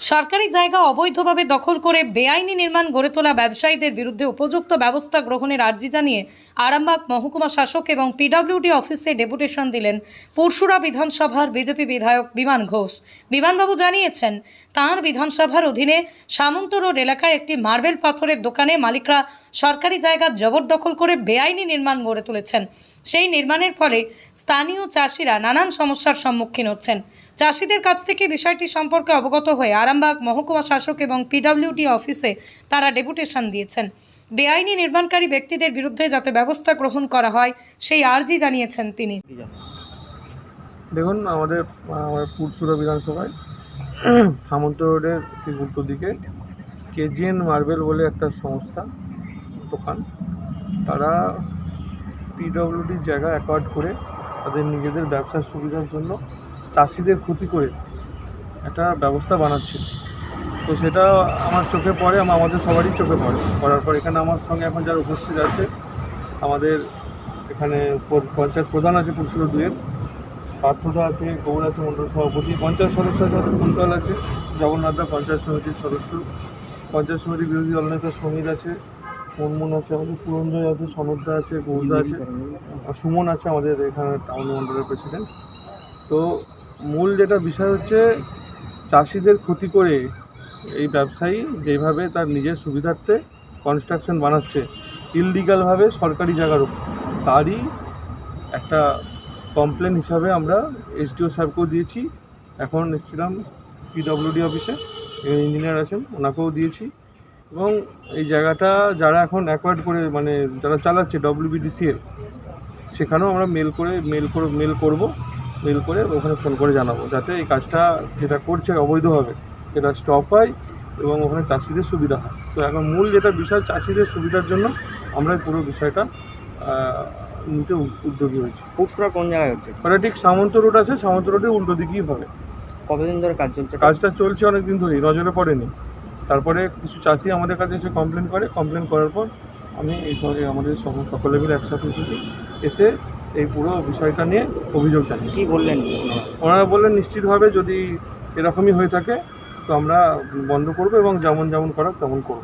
সরকারি জায়গা অবৈধভাবে দখল করে বেআইনি নির্মাণ গড়ে তোলা ব্যবসায়ীদের বিরুদ্ধে উপযুক্ত ব্যবস্থা গ্রহণের আর্জি জানিয়ে আরামবাগ মহকুমা শাসক এবং পিডব্লিউডি অফিসে ডেপুটেশন দিলেন পরশুরা বিধানসভার বিজেপি বিধায়ক বিমান ঘোষ। বিমানবাবু জানিয়েছেন, তাঁর বিধানসভার অধীনে সামন্ত রোড এলাকায় একটি মার্বেল পাথরের দোকানে মালিকরা সরকারি জায়গা জবরদখল করে বেআইনি নির্মাণ গড়ে তুলেছেন। সেই নির্মাণের ফলে স্থানীয় চাষিরা নানান সমস্যার সম্মুখীন হচ্ছেন। চাষিদের কাছ থেকে বিষয়টি সম্পর্কে অবগত হয়ে আরামবাগ মহকুমা শাসক এবং পিডব্লিউডি অফিসে তারা ডেপুটেশন দিয়েছেন। বেআইনি নির্মাণকারী ব্যক্তিদের বিরুদ্ধে যাতে ব্যবস্থা গ্রহণ করা হয়, সেই আর্জি জানিয়েছেন তিনি। দেখুন, আমাদের পুরসুরা বিধানসভায় সামন্ত রোডের ঠিক উল্টো দিকে কেজিএন মার্বেল বলে একটা সংস্থা, দোকান। তারা পিডব্লিউডির জায়গা অ্যাকোয়ার্ড করে তাদের নিজেদের ব্যবসার সুবিধার জন্য চাষিদের ক্ষতি করে একটা ব্যবস্থা বানাচ্ছিল তো সেটা আমার চোখে পড়ে আমাদের সবারই চোখে পড়ে। পড়ার পর এখানে আমার সঙ্গে এখন যারা উপস্থিত আছে, আমাদের এখানে পঞ্চায়েত প্রধান আছে পুরসুরা দুয়ের, পার্থদা আছে, গৌর আছে, মন্ডল সভাপতি, পঞ্চায়েত সদস্য আছে কুন্তল আছে জগন্নাথদা পঞ্চায়েত সমিতির সদস্য, পঞ্চায়েত সমিতির বিরোধী দলনেতা সমীর আছে মনমুন আছে, আমাদের পুরঞ্জয় আছে সনদদা আছে গৌরদা আছে সুমন আছে আমাদের এখানে টাউন মন্ডলের প্রেসিডেন্ট তো মূল যেটা বিষয় হচ্ছে, চাষিদের ক্ষতি করে এই ব্যবসায়ী যেভাবে তার নিজের সুবিধার্থে কনস্ট্রাকশন বানাচ্ছে ইললিগালভাবে সরকারি জায়গার তারই একটা কমপ্লেন হিসাবে আমরা এসডিও সাহেবকেও দিয়েছি। এখন এসেছিলাম পিডব্লিউডি অফিসে ইঞ্জিনিয়ার আছেন, ওনাকেও দিয়েছি। এবং এই জায়গাটা যারা এখন অ্যাকোয়ার্ড করে মানে যারা চালাচ্ছে ডব্লিউবিডিসিএল সেখানেও আমরা মেল করে মেল করে মেল করব। মেল করে ওখানে ফোন করে জানাব যাতে এই কাজটা যেটা করছে অবৈধভাবে সেটা স্টপ হয় এবং ওখানে চাষিদের সুবিধা হয়। তো এখন মূল যেটা বিষয় চাষিদের সুবিধার জন্য আমরা পুরো বিষয়টা নিতে উদ্যোগী হয়েছি। পুরসুরা কোন জায়গায় হচ্ছে? ওটা ঠিক সামন্ত রোড আছে সামন্ত রোডের উল্টো দিকেই হবে কতদিন ধরে কাজ চলছে? কাজটা চলছে অনেক দিন ধরেই নজরে পড়েনি। তারপরে কিছু চাষি আমাদের কাছে এসে কমপ্লেন করে। কমপ্লেন করার পর আমি এই আমাদের সকলে মিলে একসাথে এসেছি। এসে এই পুরো বিষয়টা নিয়ে অভিযোগ জানি কি বললেন? ওনারা? ওনারা বললেন নিশ্চিতভাবে যদি এরকমই হয়ে থাকে তো আমরা বন্ধ করব এবং যেমন যেমন করার তেমন করব।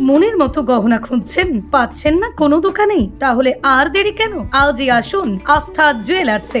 মনের মতো গহনা খুঁজছেন? পাচ্ছেন না? কোনো দোকানেই? তাহলে আর দেরি কেন? আজই আসুন আস্থা জুয়েলার্সে।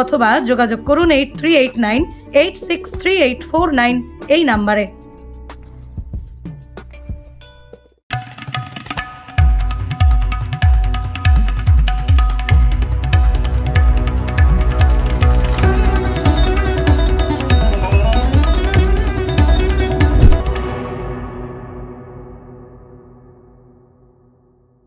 অথবা যোগাযোগ করুন eight three eight nine eight six three eight four nine এই নাম্বারে।